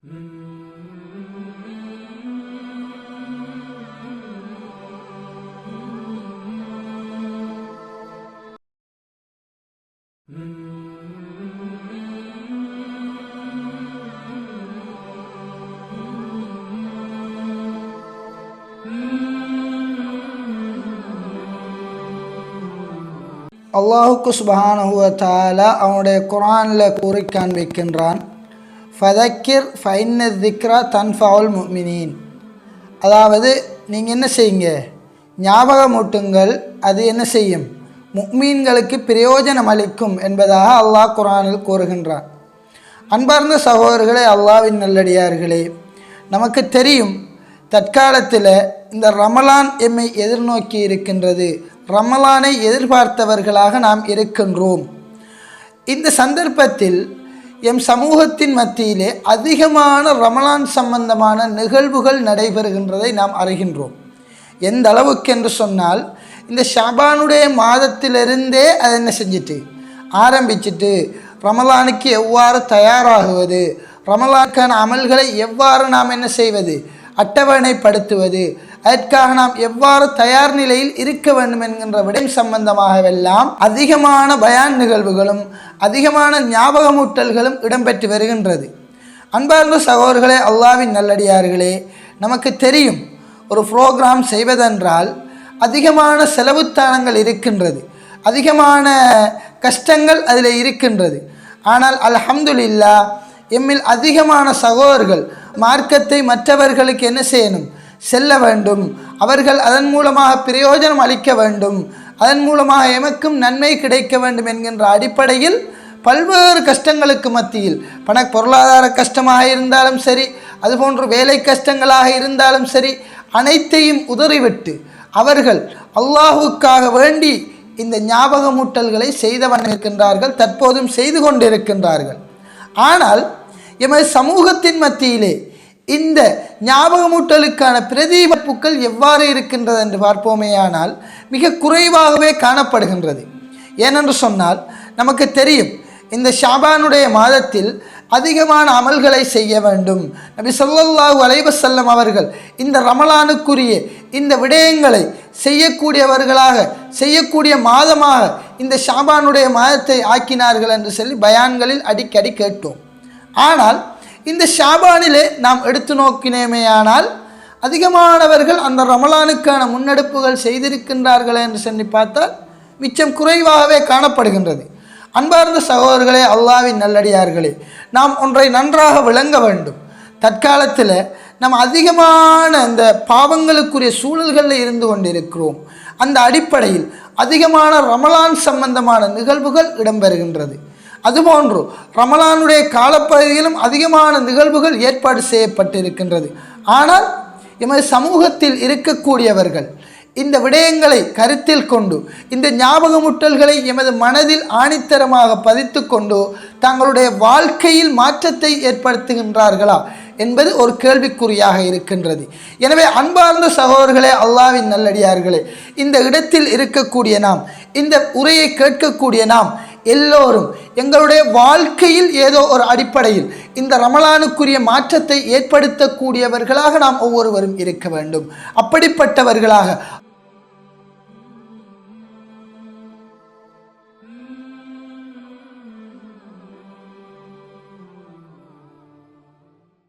அல்லாஹுக்கு சுபஹானஹுவ தாலா அவனுடைய குரானில் கூறி காண்பிக்கின்றான் ஃபதக்கிர் ஃபைன்ன திக்ரா தன்ஃபவுல் முமினீன் அதாவது நீங்கள் என்ன செய்யுங்க? ஞாபகமூட்டுங்கள் அது என்ன செய்யும்? முக்மீன்களுக்கு பிரயோஜனம் அளிக்கும் என்பதாக அல்லாஹ் குரானில் கூறுகின்றான். அன்பார்ந்த சகோதரர்களே அல்லாவின் நல்லடியார்களே நமக்கு தெரியும் தற்காலத்தில் இந்த ரமலான் எம்மை எதிர்நோக்கி இருக்கின்றது. ரமலானை எதிர்பார்த்தவர்களாக நாம் இருக்கின்றோம். இந்த சந்தர்ப்பத்தில் எம் சமூகத்தின் மத்தியிலே அதிகமான ரமலான் சம்பந்தமான நிகழ்வுகள் நடைபெறுகின்றதை நாம் அறிகின்றோம். எந்த அளவுக்கு என்று சொன்னால் இந்த ஷபானுடைய மாதத்திலிருந்தே அதை என்ன செஞ்சுட்டு? ஆரம்பிச்சிட்டு ரமலானுக்கு எவ்வாறு தயாராகுவது? ரமலானுக்கான அமல்களை எவ்வாறு நாம் என்ன செய்வது? அட்டவணைப்படுத்துவது? அதற்காக நாம் எவ்வாறு தயார் நிலையில் இருக்க வேண்டும் என்கின்ற விடயம் சம்பந்தமாகவெல்லாம் அதிகமான பயான் நிகழ்வுகளும் அதிகமான ஞாபகமூட்டல்களும் இடம்பெற்று வருகின்றது. அன்பார்ந்த சகோதரர்களே அல்லாவின் நல்லடியார்களே நமக்கு தெரியும் ஒரு ப்ரோக்ராம் செய்வதென்றால் அதிகமான செலவுத்தானங்கள் இருக்கின்றது அதிகமான கஷ்டங்கள் அதில் இருக்கின்றது. ஆனால் அல்ஹம்துல்லா எம்மில் அதிகமான சகோதரர்கள் மார்க்கத்தை மற்றவர்களுக்கு என்ன செய்யணும்? செல்ல வேண்டும். அவர்கள் அதன் மூலமாக பிரயோஜனம் அளிக்க வேண்டும். அதன் மூலமாக எமக்கும் நன்மை கிடைக்க வேண்டும் என்கின்ற அடிப்படையில் பல்வேறு கஷ்டங்களுக்கு மத்தியில் பண பொருளாதார கஷ்டமாக இருந்தாலும் சரி அதுபோன்று வேலை கஷ்டங்களாக இருந்தாலும் சரி அனைத்தையும் உதறிவிட்டு அவர்கள் அல்லாஹுக்காக வேண்டி இந்த ஞாபகமூட்டல்களை செய்தவன் இருக்கின்றார்கள் தற்போதும் செய்து கொண்டிருக்கின்றார்கள். ஆனால் எமது சமூகத்தின் மத்தியிலே இந்த ஞாபகமூட்டலுக்கான பிரதிபப்புக்கள் எவ்வாறு இருக்கின்றது என்று பார்ப்போமேயானால் மிக குறைவாகவே காணப்படுகின்றது. ஏனென்று சொன்னால் நமக்கு தெரியும் இந்த ஷாபானுடைய மாதத்தில் அதிகமான அமல்களை செய்ய வேண்டும். நபி ஸல்லல்லாஹு அலைவசல்லம் அவர்கள் இந்த ரமலானுக்குரிய இந்த விடயங்களை செய்யக்கூடியவர்களாக செய்யக்கூடிய மாதமாக இந்த ஷாபானுடைய மாதத்தை ஆக்கினார்கள் என்று சொல்லி பயான்களில் அடிக்கடி கேட்டோம். ஆனால் இந்த ஷாபானிலே நாம் எடுத்து நோக்கினேமேயானால் அதிகமானவர்கள் அந்த ரமலானுக்கான முன்னெடுப்புகள் செய்திருக்கின்றார்கள் என்று சொல்லி பார்த்தால் மிச்சம் குறைவாகவே காணப்படுகின்றது. அன்பார்ந்த சகோதரர்களே அல்லாவின் நல்லடியார்களே நாம் ஒன்றை நன்றாக விளங்க வேண்டும். தற்காலத்தில் நாம் அதிகமான இந்த பாவங்களுக்குரிய சூழல்களில் இருந்து கொண்டிருக்கிறோம். அந்த அடிப்படையில் அதிகமான ரமலான் சம்பந்தமான நிகழ்வுகள் இடம்பெறுகின்றது. அதுபோன்று ரமலானுடைய காலப்பகுதியிலும் அதிகமான நிகழ்வுகள் ஏற்பாடு செய்யப்பட்டிருக்கின்றது. ஆனால் எமது சமூகத்தில் இருக்கக்கூடியவர்கள் இந்த விடயங்களை கருத்தில் கொண்டு இந்த ஞாபகமுட்டல்களை எமது மனதில் ஆணித்தரமாக பதித்து கொண்டு தங்களுடைய வாழ்க்கையில் மாற்றத்தை ஏற்படுத்துகின்றார்களா என்பது ஒரு கேள்விக்குறியாக இருக்கின்றது. எனவே அன்பார்ந்த சகோதரர்களே அல்லாவின் நல்லடியார்களே இந்த இடத்தில் இருக்கக்கூடிய நாம் இந்த உரையை கேட்கக்கூடிய நாம் எல்லோரும் எங்களுடைய வாழ்க்கையில் ஏதோ ஒரு அடிப்படையில் இந்த ரமலானுக்குரிய மாற்றத்தை ஏற்படுத்தக்கூடியவர்களாக நாம் ஒவ்வொருவரும் இருக்க வேண்டும். அப்படிப்பட்டவர்களாக